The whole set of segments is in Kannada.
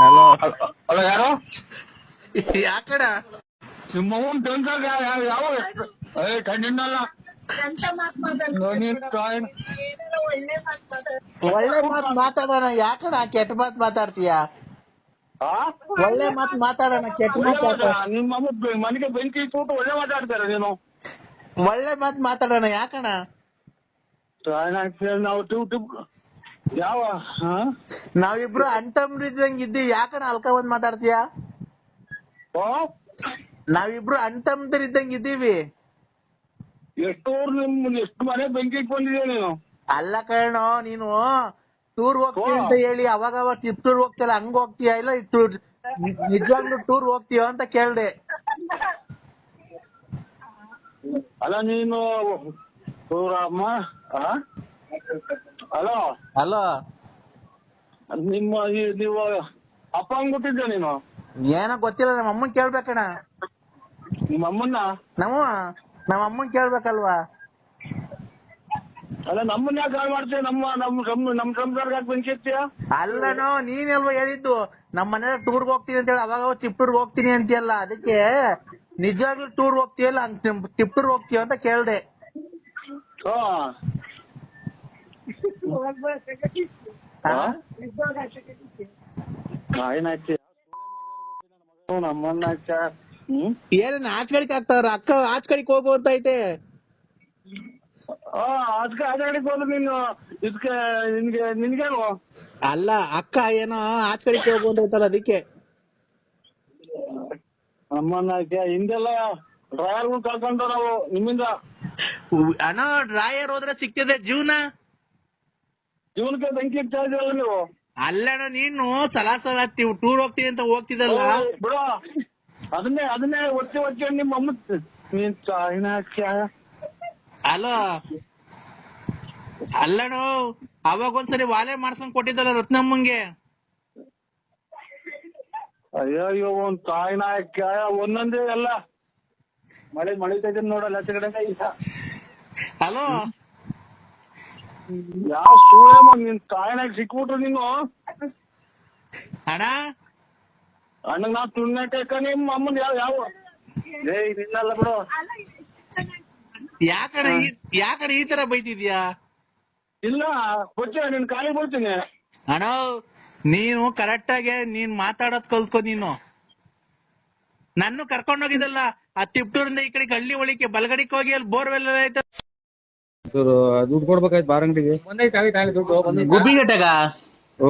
ಹಲೋ ಹಲೋ ಯಾರು ಯಾಕಡ ನಿಮ್ಮ ಅವ್ವನ್ ಟೆಂಕಾಗ ಯಾವ ಏ ಕಣ್ಣಿನಲ್ಲ. ಒಳ್ಳೆ ಮಾತ್ ಮಾತಾಡೋಣ. ಯಾಕಡ ಕೆಟ್ಟ ಮಾತ್ ಮಾತಾಡ್ತೀಯ? ಒಳ್ಳೆ ಮಾತ್ ಮಾತಾಡೋಣ. ಕೆಟ್ಟ ಮಾತ್ ನಿಮ್ಮ ಮನೆಗೆ ಬೆಂಕಿ ಇಟ್ಬಿಟ್ಟು ಒಳ್ಳೆ ಮಾತಾಡ್ತಾರ ನೀನು. ಒಳ್ಳೆ ಮಾತ್ ಮಾತಾಡೋಣ. ಯಾಕಣ ನಾವು ಟೂ ಟೂ ಯಾವ? ಹಾ? ನಾವಿಬ್ರು ಇದ್ದಂಗ ಇದ್ದೀವಿ. ಯಾಕಣ ಅಲ್ಕ ಬಂದ್ ಮಾತಾಡ್ತೀಯ? ಓ ನಾವಿಬ್ರು ಇದ್ದಂಗ ಇದ್ದೀವಿ. ಎಷ್ಟು ಊರ್ ನಿಮ್ ಎಷ್ಟು ಮನೆ ಬೆಂಕಿ ಇಟ್ಕೊಂಡಿದ್ಯಾ ನೀನು? ಅಲ್ಲ ಕಣೋ ನೀನು ಟೂರ್ ಹೋಗ್ತೀಯ ಅಂತ ಹೇಳಿ ಅವಾಗ ಅವಾಗ ಟ್ರಿಪ್ ಟೂರ್ ಹೋಗ್ತಿಯಲ್ಲ ಹಂಗ ಹೋಗ್ತೀಯ ಇಲ್ಲ ಟೂರ್ ನಿಜವಾಗ್ಲು ಟೂರ್ ಹೋಗ್ತೀಯ ಅಂತ ಕೇಳ್ದೆ. ಅಲ್ಲ ನೀನು ಊರಮ್ಮ ಹಲೋ ಹಲೋ ನಿಮ್ಮ ಈ- ನೀವು ಅಪ್ಪ ಅಂದ್ಬಿಟ್ಟಿದ್ದೆ ನೀನು? ಏನೋ ಗೊತ್ತಿಲ್ಲ ನಮ್ಮ ಅಮ್ಮನ್ ಕೇಳ್ಬೇಕಣ. ನಿಮ್ಮ ಅಮ್ಮನ್ನ ನಮ್ಮ ನಮ್ಮ ಅಮ್ಮನ್ ಕೇಳ್ಬೇಕಲ್ವಾ? ಅಲ್ಲ ನಮ್ಮನ್ನ ಯಾಕೆ ಹಾಳು ಮಾಡ್ತೀಯ? ನಮ್ಮ ನಮ್ಮ ಸಂ- ನಮ್ಮ ಸಂಸಾರಕ್ಕೆ ಯಾಕೆ ಬೆಂಕಿ ಅಲ್ಲನೋ ನೀನೆಲ್ವಾ ಹೇಳಿದ್ದು. ನಮ್ಮ ಮನೆ ಟೂರ್ ಹೋಗ್ತೀನಿ ಅಂತ ಹೇಳಿ ಅವಾಗ ಟಿಪ್ ಟೂರ್ ಹೋಗ್ತೀನಿ ಅಂತೀಯಲ್ಲ ಅದಕ್ಕೆ ನಿಜವಾಗ್ಲೂ ಟೂರ್ ಹೋಗ್ತೀಯಲ್ಲ ಟಿಪ್ ಟೂರ್ ಹೋಗ್ತೀಯ ಅಂತ ಕೇಳ್ದೆ. ಹಾ ಆ? ಇದ್ದಾಗ ಅಷ್ಟೇ ಕಟ್ಟಿದ್ದೆ. ಏನಾಯ್ತು ನಮ್ಮನ್ನ ಆಚಗಳಿಕೆ ಆಗ್ತಾವ್ರ? ಅಕ್ಕ ಆಚಗಳಿಕೆ ಹೋಗು ಅಂತ ಐತೆ. ಹೋದ್ರೆ ನೀನು. ಇದಕ್ಕೆ ನಿನ್ಗೆ ನಿನ್ಗೇನು ಅಲ್ಲ ಅಕ್ಕ ಏನೋ ಆಚಗಳಿಕೆ ಹೋಗು ಅಂತ ಐತಲ್ಲ ಅದಕ್ಕೆ. ನಮ್ಮನ್ನ ಹಿಂದೆಲ್ಲ ಡ್ರಾಯರ್ ಕಳ್ಕೊಂಡ ನಾವು ನಿಮ್ಮಿಂದ. ಅಣ್ಣ ಡ್ರಾಯರ್ ಹೋದ್ರೆ ಸಿಗ್ತದೆ ಜೀವನ? ಜೀವನಕ್ಕೆ ಬೆಂಕಿ ಇಡ್ತಾ ಇದೀರಲ್ಲ ನೀವು? ಅಲ್ಲಣ್ಣ ನೀನು ಸಲ ಸಲ ಟೂರ್ ಹೋಗ್ತೀನಿ ಅಂತ ಹೋಗ್ತಿದಲ್ಲ ಬಿಡು. ಅದನ್ನೇ ಅದನ್ನೇ ಒತ್ತಿ ಒತ್ತಿ ನಿಮ್ಮ ಅಮ್ಮ ನೀನ್ ಚಾಯ್ನ ಹಚ್ಚ ಅಲೋ? ಅಲ್ಲಣ್ಣ ಅವಾಗ ಒಂದ್ಸರಿ ವಾಲೆ ಮಾಡ್ಸ್ಕೊಂಡ್ ಕೊಟ್ಟಿದ್ದಲ್ಲ ರತ್ನಮ್ಮಂಗೆ? ಅಯ್ಯೋ ಅಯ್ಯೋ ಒಂದ್ ತಾಯಿನ ಹಾಕ್ಯ ಒಂದೊಂದೇ ಅಲ್ಲ. ಮಳೆ ಮಳಿತೈತೆ ನೋಡಲ್ಲ ಆಚೆ ಕಡೆ ಅಲೋ? ಯಾವ ಸೂಳೆ ನಿನ್ ತಾಯಿನಾಗ ಸಿಕ್ಬಿಟ್ರು ನೀನು? ಅಣ್ಣ? ಅಣ್ಣಗ್ ನಾ ತುಣ್ಣಕ ನಿಮ್ಮ ಅಮ್ಮನ್ ಯಾವ ಯಾವ? ಏಯ್ ನಿನ್ನಲ್ಲ ಬಿಡು. ಯಾಕಣ ಈ- ಯಾಕಣ ಈ ತರ ಬೈತಿದ್ಯಾ? ಇಲ್ಲ ಕೊಚ್ಚ ನಿನ್ ಕಾಲಿ ಬಿಡ್ತೀನಿ ಅಣ್ಣ ನೀನು ಕರೆಕ್ಟ್ ಆಗಿ ನೀನ್ ಮಾತಾಡೋದ್ ಕಲ್ತ್ಕೊ ನೀನು. ನನ್ನ ಕರ್ಕೊಂಡ್ ಹೋಗಿದ್ದಲ್ಲ ಆ ತಿಪ್ಟೂರಿಂದ ಈ ಕಡೆ ಹಳ್ಳಿ ಒಳಿಕೆ ಬಲಗಡಿಗೆ ಹೋಗಿ ಅಲ್ಲಿ ಬೋರ್ವೆಲ್ ಐತೆ. ದುಡ್ಡು ಕೊಡ್ಬೇಕಾಯ್ತು ಬಾರ್ ಅಂಗಡಿಗೆ ಗುಬ್ಬಿಗಟ್ಟಗ ಓ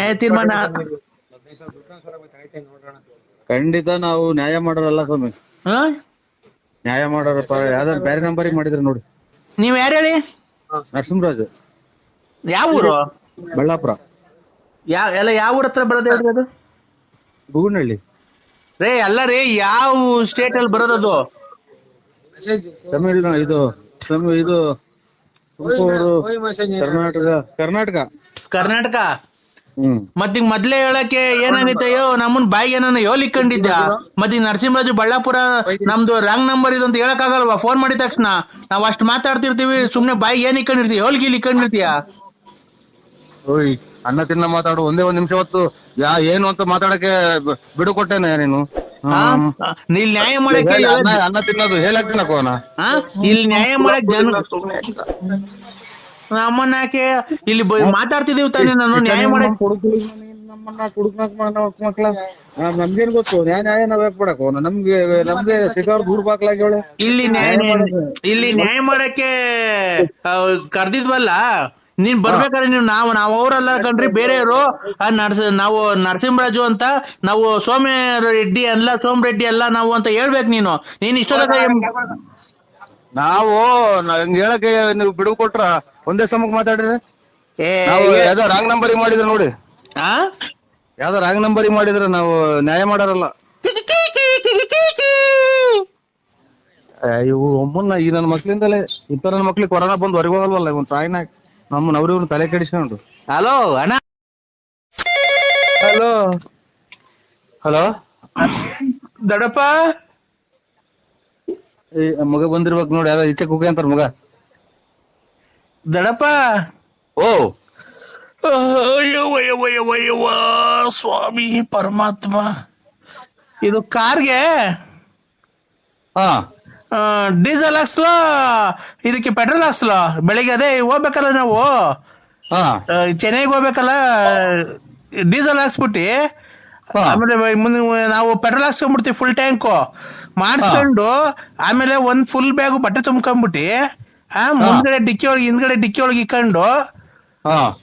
ನ್ಯಾಯ ತೀರ್ಮಾನ ಖಂಡಿತ ನಾವು ನ್ಯಾಯ ಮಾಡೋರಲ್ಲ ಸ್ವಾಮಿ. ಆ? ನ್ಯಾಯ ಮಾಡೋರ ಯಾವ್ದಾರು ಬೇರೆ ನಂಬರಿಗೆ ಮಾಡಿದ್ರೆ ನೋಡಿ. ನೀವ್ ಯಾರು ಹೇಳಿ? ನರಸಿಂಹರಾಜ್. ಯಾವ ಊರು? ಬಳ್ಳಾಪುರ. ಯಾವ ಎಲ್ಲ ಯಾವ ಊರ ಹತ್ರ ಬರೋದು ಹೇಳ್ರಿ ಅದು? ಬೂಗನಹಳ್ಳಿ. ರೇ ಅಲ್ಲ ರೀ ಯಾವ ಸ್ಟೇಟ್ ಅಲ್ಲಿ ಬರೋದದು? ತಮಿಳ್ನಾಡು ಇದು ಇದು ತುಮಕೂರು ಕರ್ನಾಟಕ ಕರ್ನಾಟಕ. ಕರ್ನಾಟಕ? ಹ್ಮ್. ಮತ್ತೀಗ ಮೊದ್ಲೇ ಹೇಳಕ್ಕೆ ಏನಾನಿತಯ್ಯೋ ನಮ್ಮನ್ ಬಾಯಿಗೆ ನಾನು ಯೋಲಿಕೊಂಡಿದ್ದ ಮತ್ತೀಗ ನರಸಿಂಹರಾಜು ಬಳ್ಳಾಪುರ ನಮ್ದು ರಾಂಗ್ ನಂಬರ್ ಇದು ಅಂತ ಹೇಳಕ್ ಆಗಲ್ವಾ ಫೋನ್ ಮಾಡಿದ ತಕ್ಷಣ. ನಾವ್ ಅಷ್ಟ್ ಮಾತಾಡ್ತಿರ್ತೀವಿ ಸುಮ್ನೆ ಬಾಯಿಗೆ ಏನ್ ಇಕ್ಕೊಂಡಿರ್ತೀವಿ ಹೋಲ್ಗಿಲ್ ಇಕ್ಕೊಂಡಿರ್ತೀಯ? ಓಯ್ ಅನ್ನ ತಿನ್ನ ಮಾತಾಡು. ಒಂದೇ ಒಂದ್ ನಿಮಿಷ ಹೊತ್ತು ಯಾ ಏನು ಅಂತ ಮಾತಾಡಕ್ಕೆ ಬಿಡು ಕೊಟ್ಟೇನೆ ನೀನು. ಇಲ್ಲಿ ನ್ಯಾಯ ಮಾಡಕ್ಕೆ ಅನ್ನ ತಿನ್ನೋದು ಹೇಳಕ್ ತಿನ್ನಕೋನ? ಇಲ್ಲಿ ನ್ಯಾಯ ಮಾಡಕ್ ಜನ ನಮ್ಮನ್ನ ಯಾಕೆ ಇಲ್ಲಿ ಮಾತಾಡ್ತಿದೀವಿ ತಾನೇ ನಾನು ನ್ಯಾಯ ಮಾಡಕ್ ನಮ್ಮನ್ನ ಕುಡುಕ್ನಾಕ್ ಮಕ್ಳ ನಮ್ಗೇನ್ ಗೊತ್ತು? ನ್ಯಾಯ ನ್ಯಾಯ ನಾವ್ ಯಾಕೆ ನಮ್ಗೆ ನಮ್ಗೆ ಸಿಗೋರ್ ದೂರ್ ಇಲ್ಲಿ ನ್ಯಾಯ ಇಲ್ಲಿ ನ್ಯಾಯ ಮಾಡಕ್ಕೆ ಕರ್ದಿದ್ವಲ್ಲ? ನೀನ್ ಬರ್ಬೇಕಾದ್ರೆ ನೀವು ನಾವು ನಾವ್ ಅವರಲ್ಲ ಕಣ್ರಿ ಬೇರೆಯವರು ನರ್ಸ ನಾವು ನರಸಿಂಹರಾಜು ಅಂತ ನಾವು ಸೋಮ್ಯ ರೆಡ್ಡಿ ಅಲ್ಲ ಸೋಮ್ ರೆಡ್ಡಿ ಅಲ್ಲ ನಾವು ಅಂತ ಹೇಳ್ಬೇಕು ನೀನು. ನೀನ್ ಇಷ್ಟೊತ್ತ ನಾವು ಹಂಗ ಹೇಳಕ್ಕೆ ನೀವು ಬಿಡು ಕೊಟ್ರ ಒಂದೇ ಸಮಕ್ ಮಾತಾಡ್ರಿ. ಏ ಯಾವ್ದೋ ರಾಂಗ್ ನಂಬರ್ ಮಾಡಿದ್ರ ನೋಡಿ. ಆ? ಯಾವ್ದೋ ರಾಂಗ್ ನಂಬರ್ ಮಾಡಿದ್ರ ನಾವು ನ್ಯಾಯ ಮಾಡಾರಲ್ಲ. ಇವು ಒಮ್ಮನ್ನ ಈ ನನ್ನ ಮಕ್ಳಿಂದಲೇ ಇಂಥ ನನ್ನ ಮಕ್ಳಿಗೆ ಕೊರೋನಾ ಬಂದು ಹೊರಗೆ ಹೋಗಲ್ವಲ್ಲ ಒಂದ್ ತಾಯಿನ ನಮ್ಮ ಇವ್ನ ತಲೆ ಕೆಡಿಸ್ಕೊಂಡು. ಹಲೋ ಅಣ್ಣ. ಹಲೋ. ಹಲೋ. ದಡಪ್ಪ ಮಗ ಬಂದಿರ್ಬೇಕು ನೋಡಿ ಯಾರೋ ಈಚೆ ಕುಗೆ ಅಂತಾರ ಮಗ. ದಡಪ್ಪ? ಓ. ಅಯ್ಯವ್ವ, ಯವ್ವ, ಯವ್ವ, ಯವ್ವ, ಸ್ವಾಮಿ ಪರಮಾತ್ಮ. ಇದು ಕಾರ್ಗೆ? ಹಾ. ಡೀಸೆಲ್ ಹಾಕ್ಸ್ಲೋ? ಇದಕ್ಕೆ ಪೆಟ್ರೋಲ್ ಹಾಕ್ಸ್ಲೋ? ಬೆಳಿಗ್ಗೆ ಅದೇ ಹೋಗ್ಬೇಕಲ್ಲ ನಾವು? ಚೆನ್ನೈಗೆ ಹೋಗ್ಬೇಕಲ್ಲ? ಡೀಸೆಲ್ ಹಾಕ್ಸ್ಬಿಟ್ಟು? ಆಮೇಲೆ ಮುಂದೆ ನಾವು ಪೆಟ್ರೋಲ್ ಹಾಕ್ಸ್ಕೊಂಡ್ಬಿಡ್ತೀವಿ ಫುಲ್ ಟ್ಯಾಂಕು ಮಾಡಿಸ್ಕೊಂಡು ಆಮೇಲೆ ಒಂದು ಫುಲ್ ಬ್ಯಾಗು ಬಟ್ಟೆ ತುಂಬ್ಕೊಂಡ್ಬಿಟ್ಟು ಆ ಮುಂದ್ಗಡೆ ಡಿಕ್ಕಿ ಒಳಗೆ ಹಿಂದ್ಗಡೆ ಡಿಕ್ಕಿ ಒಳಗೆ ಇಕ್ಕೊಂಡು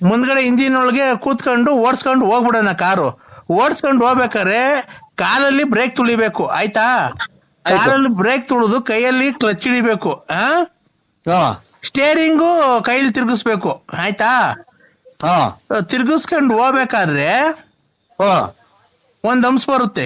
ಮುಂದ್ಗಡೆ ಇಂಜಿನ್ ಒಳಗೆ ಕೂತ್ಕೊಂಡು ಓಡಿಸ್ಕೊಂಡು ಹೋಗ್ಬಿಡೋಣ ಕಾರು. ಓಡಿಸ್ಕೊಂಡು ಹೋಗ್ಬೇಕಾದ್ರೆ ಕಾಲಲ್ಲಿ ಬ್ರೇಕ್ ತುಳಿಬೇಕು ಆಯ್ತಾ? ಕಾಲಲ್ಲಿ ಬ್ರೇಕ್ ತುಳಿದು ಕೈಯಲ್ಲಿ ಕ್ಲಚ್ ಹಿಡಿಬೇಕು ಸ್ಟೇರಿಂಗು ಕೈಲಿ ತಿರ್ಗಿಸ್ಬೇಕು ಆಯ್ತಾ? ಹಾ. ತಿರ್ಗಿಸ್ಕೊಂಡು ಹೋಗ್ಬೇಕಾದ್ರೆ ಒಂದ್ ಅಂಶ ಬರುತ್ತೆ.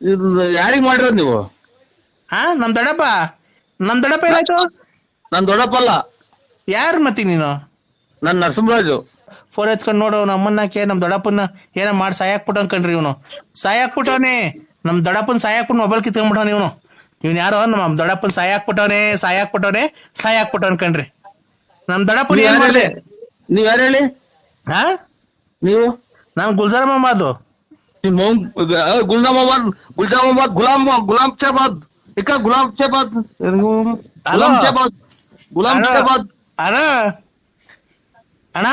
ಇದು ಯಾರಿಗ್ ಮಾಡಿರೋದ್ ನೀವು? ಹಾ ನಮ್ ದೊಡ್ಡಪ್ಪ. ನಮ್ ದೊಡ್ಡಪ್ಪ ಏನಾಯ್ತು? ದೊಡ್ಡಪ್ಪ ಅಲ್ಲ. ಯಾರು ಮತ್ತಿ ನೀನು? ನನ್ ನರಸಿಂಹರಾಜು. ಫೋನ್ ಎತ್ಕೊಂಡು ನೋಡು ನಮ್ಮನ್ನಕ್ಕೆ ನಮ್ ದೊಡ್ಡಪ್ಪನ ಏನೋ ಮಾಡಿ ಸಾಯಾಕ್ಬಿಟ್ಟು ಅನ್ಕಂಡ್ರಿ ಇವನು. ಸಾಯಾಕ್ಬಿಟ್ಟವನೆ. ನಮ್ ದೊಡ್ಡಪ್ಪನ ಸಾಯಾಕ್ಬಿಟ್ಟು ಮೊಬೈಲ್ ಕಿತ್ಕೊಂಡ್ಬಿಟ್ಟವನ ಇವನು. ಇವ್ನು ಯಾರೋ? ನಮ್ಮ ದೊಡ್ಡಪ್ಪನ ಸಾಯಾಕ್ಬಿಟ್ಟವನೇ ಸಾಯಾಕ್ಬಿಟ್ಟವನೆ ಸಾಯಾಕ್ಬಿಟ್ಟು ಅನ್ಕಂಡ್ರಿ ನಮ್ ದೊಡ್ಡಪ್ಪನ ಏನ್ ಹೇಳಿ? ನೀವ್ ಯಾರು ಹೇಳಿ? ಹಾ? ನೀವು? ನಾನು ಗುಲ್ಜಾರಮ್ಮ ಮೊಹಮ್ಮದ್ ಆ, ಗುಲ್ಜಾಮಾಬಾದ್ ಗುಲಾಮ್ ಗುಲಾಮ್ ಚಾಬಾದ್ ಇಕ್ಕ ಗುಲಾಮ್ ಚಾಬಾದ್ ಗುಲಾಮ್ ಚಾಬಾದ್ ಗುಲಾಮ್ ಅಣ್ಣ.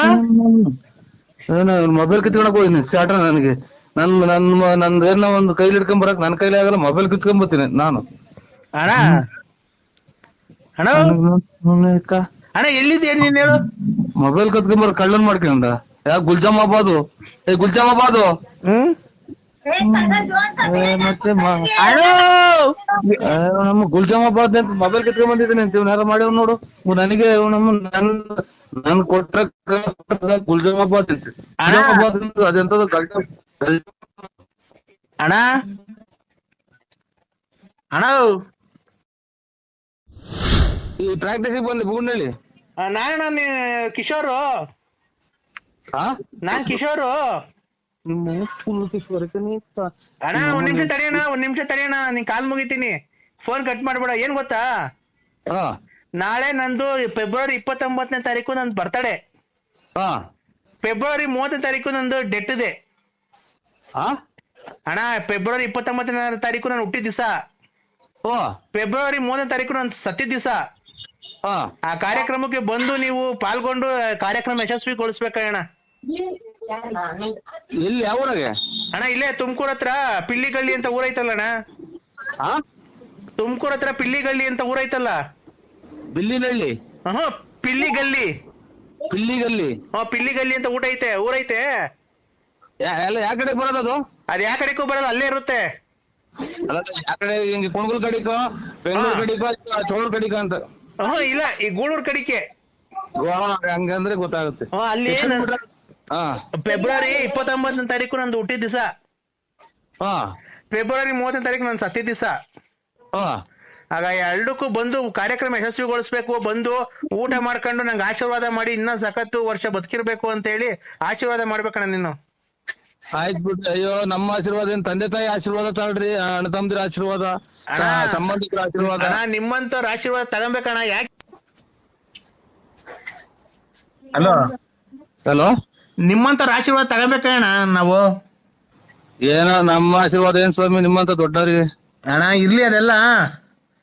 ಅಣ್ಣ ಮೊಬೈಲ್ ಕಿತ್ಕೊಳಕ್ ಹೋಗಿನಿ ಸ್ಯಾಟರ್ ನನಗೆ. ನನ್ ನನ್ ನಂದೇನ ಒಂದು ಕೈಲಿ ಹಿಡ್ಕೊಂಡ್ ಬರಕ್ ನನ್ ಕೈಲಿ ಆಗಲ್ಲ ಮೊಬೈಲ್ ಕಿತ್ಕೊಂಡ್ ಬರ್ತೀನಿ ನಾನು. ಅಣ್ಣ? ಅಣ್ಣ? ಅಣ್ಣ ಎಲ್ಲಿದ್ದೆ ನೀನ್ ಹೇಳು? ಮೊಬೈಲ್ ಕತ್ಕೊಂಡ್ ಬರ ಕಳ್ಳನ್ ಮಾಡ್ಕೊಂಡ. ಯಾ ಗುಲ್ಜಾಮಾಬಾದು? ಏ ಗುಲ್ಜಾಮಾಬಾದು? ಹ್ಮ್? ಮತ್ತೆ ನಮ್ಮ ಗುಲ್ಜಾಮಾಬಾದ್ ಅಂತ ಮೊಬೈಲ್ ಕಿತ್ಕೊಂಡ್ ಬಂದಿದ್ದೀನಿ. ಅಂತ ಇವ್ನ ಮಾಡ್ಯವ್ ನೋಡು. ನನಗೆ ನಮ್ಮ ನನ್ ನನ್ ಕೊಟ್ಟ ಗುಲ್ಜಾಮಾಬಾದ್ ಅಂತ. ಗುಲ್ಜಾಮಾಬಾದ್ ಅಂತ ಅದೆಂತ ಅಣ್ಣ! ಅಣ್ಣ! ಈ ಪ್ರಾಕ್ಟೀಸಿಗೆ ಬಂದೆ ಬುಗುಂಡಳ್ಳಿ ನಾನು ನಾನು ಕಿಶೋರು. ಹಾ ನಾನ್ ಕಿಶೋರು. ನಿಮ್ಮ ಫುಲ್ ಅಣ್ಣ ಒಂದ್ ನಿಮಿಷ ತಡೆಯೋಣ ಒಂದ್ ನಿಮಿಷ ತಡೆಯೋಣ ನಿನ್ ಕಾಲ್ ಮುಗಿತೀನಿ. ಫೋನ್ ಕಟ್ ಮಾಡ್ಬೇಡ ಏನ್ ಗೊತ್ತಾ? ಹಾ. ನಾಳೆ ನಂದು ಫೆಬ್ರವರಿ ಇಪ್ಪತ್ತೊಂಬತ್ತನೇ ತಾರೀಕು ನಂದು ಬರ್ತಡೆ ಹಾ. ಫೆಬ್ರವರಿ ಮೂವತ್ತನೇ ತಾರೀಕು ನಂದು ಡೆಟ್ ಇದೆ ಹಾ? ಅಣ್ಣ ಫೆಬ್ರವರಿ ಇಪ್ಪತ್ತೊಂಬತ್ತನೇ ತಾರೀಕು ನಾನು ಹುಟ್ಟಿದ ದಿವಸ. ಓ. ಫೆಬ್ರವರಿ ಮೂರನೇ ತಾರೀಕು ನಾನು ಸತ್ತಿದ ದಿವಸ. ಹಾ. ಆ ಕಾರ್ಯಕ್ರಮಕ್ಕೆ ಬಂದು ನೀವು ಪಾಲ್ಗೊಂಡು ಕಾರ್ಯಕ್ರಮ ಯಶಸ್ವಿಗೊಳಿಸ್ಬೇಕಣ್ಣ ಎಲ್ಲಿ ಯಾವ ಊರಾಗೆ? ಅಣ್ಣ ಇಲ್ಲೇ ತುಮಕೂರ್ ಹತ್ರ ಪಿಳ್ಳಿಗಳ್ಳಿ ಅಂತ ಊರೈತಲ್ಲ ಅಣ್ಣ? ಹಾ ತುಮಕೂರ್ ಹತ್ರ ಪಿಳ್ಳಿಗಳ್ಳಿ ಅಂತ ಊರೈತಲ್ಲ ಬಿಲ್ಲಿನಹಳ್ಳಿ ಹ ಪಿಳ್ಳಿಗಲ್ಲಿ ಪಿಲ್ಲಿಗಲ್ಲಿ ಹ್ಮ್ ಪಿಳ್ಳಿಗಲ್ಲಿ ಅಂತ ಊಟ ಐತೆ ಊರೈತೆ ಯಾ- ಎಲ್ಲ ಯಾವ ಕಡೆ ಬರೋದದು ಅದ್? ಯಾ ಕಡೆಗೂ ಬರಲ್ಲ ಅಲ್ಲೇ ಇರುತ್ತೆ. ಯಾವ ಕಡೆ ಹಿಂಗೆ ಕುಣಗುಲ್ ಕಡಿಕೋ ಬೆಂಗಳೂರು ಹಾ. ಕಡಿಕೋ ಚೋಳೂರ್ ಕಡಿಕೋ ಅಂತ? ಹ್ಮ್ ಇಲ್ಲ ಈ ಗೂಳೂರ್ ಕಡಿಕೆ. ಗೋವಾ ಹಂಗಂದ್ರೆ ಗೊತ್ತಾಗುತ್ತೆ. ಹ್ಮ್ ಅಲ್ಲಿ ಏನ್ ಹಾ ಫೆಬ್ರವರಿ ಇಪ್ಪತ್ತೊಂಬತ್ತನೇ ತಾರೀಕು ನಂದು ಹುಟ್ಟಿದ ದಿವಸ. ಹಾ. ಫೆಬ್ರವರಿ ಮೂವತ್ತನೇ ತಾರೀಕು ನನ್ನ ಸತ್ಯ ದಿವಸ. ಹಾ. ಆಗ ಎರಡಕ್ಕೂ ಬಂದು ಕಾರ್ಯಕ್ರಮ ಯಶಸ್ವಿಗೊಳಿಸ್ಬೇಕು ಬಂದು ಊಟ ಮಾಡ್ಕೊಂಡು ನಂಗೆ ಆಶೀರ್ವಾದ ಮಾಡಿ ಇನ್ನ ಸಖತ್ತು ವರ್ಷ ಬದುಕಿರ್ಬೇಕು ಅಂತ ಹೇಳಿ ಆಶೀರ್ವಾದ ಮಾಡ್ಬೇಕಣ್ಣ ನೀನು. ಆಯ್ತು ಬಿಟ್ಟು ಅಯ್ಯೋ ನಮ್ಮ ಆಶೀರ್ವಾದ ಏನ್ ತಂದೆ ತಾಯಿ ಆಶೀರ್ವಾದ ತಗೊಳ್ರಿ ಅಣ್ಣ ತಮ್ಮದಿರ ಆಶೀರ್ವಾದ. ಸಂಬಂಧಿಕರ ಆಶೀರ್ವಾದ. ಅಣ್ಣ ನಿಮ್ಮಂತವ್ರ ಆಶೀರ್ವಾದ ತಗೊಬೇಕಣ್ಣ ಯಾಕೆ ಹಲೋ ಹಲೋ ನಿಮ್ಮಂತವ್ರ ಆಶೀರ್ವಾದ ತಗೋಬೇಕಣ್ಣ ನಾವು? ಏನೋ ನಮ್ಮ ಆಶೀರ್ವಾದ ಏನ್ ಸ್ವಾಮಿ ನಿಮ್ಮಂತ ದೊಡ್ಡವ್ರಿಗೆ? ಅಣ್ಣ ಇರ್ಲಿ ಅದೆಲ್ಲ.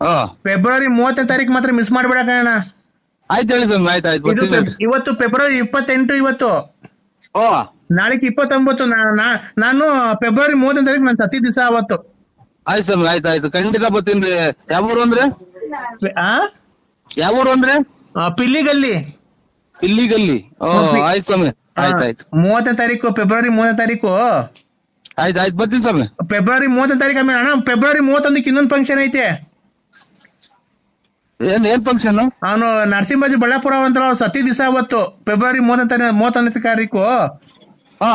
ಹಾ. ಫೆಬ್ರವರಿ ಮೂವತ್ತನೇ ತಾರೀಕು ಮಾತ್ರ ಮಿಸ್ ಮಾಡ್ಬೇಡಕಣ್ಣ ಆಯ್ತು ಹೇಳಿ ಸ್ವಾಮಿ ಆಯ್ತು ಆಯ್ತು ಇದು ಬರ್ತೀನಿ ಫೆಬ್- ಇವತ್ತು ಫೆಬ್ರವರಿ ಇಪ್ಪತ್ತೆಂಟು ಇವತ್ತು. ಓ. ನಾಳೆಗೆ ಇಪ್ಪತ್ತೊಂಬತ್ತು ನಾ- ನಾ- ನಾನು ಫೆಬ್ರವರಿ ಮೂವತ್ತನೇ ತಾರೀಕು ನಾನು ಸತಿ ದಿವಸ ಅವತ್ತು. ಆಯ್ತು ಸ್ವಾಮಿ ಆಯ್ತು ಆಯ್ತು ಖಂಡಿತ ಬರ್ತೀನಿ ಯಾವ ಊರು ಅಂದ್ರೆ? ಆ? ಯಾವ ಊರು ಅಂದ್ರೆ? ಆ, ಪಿಲ್ಲಿಗಲ್ಲಿ. ಇಲ್ಲಿಗಲ್ಲಿ ಓ ಹ್ಮ್. ಆಯ್ತು ಸ್ವಾಮಿ. ಮೂವತ್ತನೇ ತಾರೀಕು ಫೆಬ್ರವರಿ ಮೂವತ್ತನೇ ತಾರೀಕು. ಆಯ್ತು ಆಯ್ತು ಬರ್ತೀನಿ ಸ್ವಾಮಿ. ಫೆಬ್ರವರಿ ಮೂವತ್ತನೇ ತಾರೀಕು ಆಮೇಲೆ ಅಣ್ಣ ಫೆಬ್ರವರಿ ಮೂವತ್ತೊಂದಕ್ಕೆ ಇನ್ನೊಂದು ಫಂಕ್ಷನ್ ಐತೆ. ಏನ್ ಏನ್ ಫಂಕ್ಷನ್ ಅವನು ನರಸಿಂಹಾಜಿ ಬಳ್ಳಾಪುರ ಅಂತ ಸತಿ ದಿವಸ ಅವತ್ತು. ಫೆಬ್ರವರಿ ಮೂವತ್ತನೇ ತಾರೀಕು. ಮೂವತ್ತೊಂದನೇ ತಾರೀಕು ಹಾ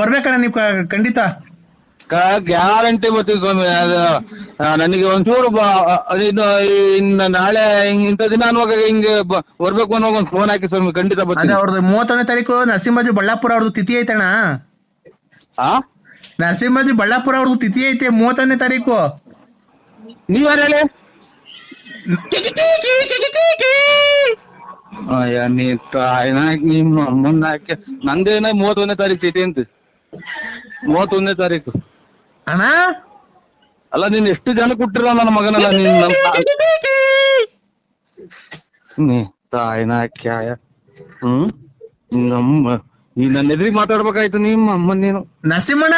ಬರ್ಬೇಕಣ್ಣ ನೀವು ಖಂಡಿತ. ಗ್ಯಾರಂಟಿ ಬರ್ತೀವಿ ಸ್ವಾಮಿ ಅದು ನನಗೆ ಒಂಚೂರು ಇನ್ನು ಇನ್ನು ನಾಳೆ ಇಂಥ ದಿನ ಅನ್ನುವಾಗ ಹಿಂಗೆ ಬರ್ಬೇಕು ಅನ್ನೋ ಒಂದು ಫೋನ್ ಹಾಕಿ ಸ್ವಾಮಿ ಖಂಡಿತ ಬರ್ತೀನಿ. ಅವ್ರದ್ದು ಮೂವತ್ತೊಂದನೇ ತಾರೀಕು ನರಸಿಂಹಜಿ ಬಳ್ಳಾಪುರ ಅವ್ರದ್ದು ತಿಥಿ ಐತಣ್ಣ? ಆ? ನರಸಿಂಹಾಜಿ ಬಳ್ಳಾಪುರ ಅವ್ರದ್ದು ತಿಥಿ ಐತೆ ಮೂವತ್ತೊಂದನೇ ತಾರೀಕು. ನೀವ್ ಹೇಳಿ? ಅಯ್ಯ ನೀ ತಾಯಿನ ನಿಮ್ಮ ಅಮ್ಮನ ಹಾಕಿ ನಂದೇನ ಮೂವತ್ತೊಂದನೇ ತಾರೀಕು ಚೀಟಿ ಅಂತ. ಮೂವತ್ತೊಂದನೇ ತಾರೀಕು. ಅಣ್ಣ? ಅಲ್ಲ ನೀನ್ ಎಷ್ಟು ಜನ ಕೊಟ್ಟಿರೋ ನನ್ನ ಮಗನಲ್ಲ ನೀನ್ ನೀ ತಾಯಿನ ಕ್ಯಾಯ ಹ್ಮ್? ನಮ್ಮ ಈ ನನ್ನ ಎದುರಿಗೆ ಮಾತಾಡ್ಬೇಕಾಯ್ತು ನಿಮ್ಮ ಅಮ್ಮ ನೀನು. ನರಸಿಂಹಣ್ಣ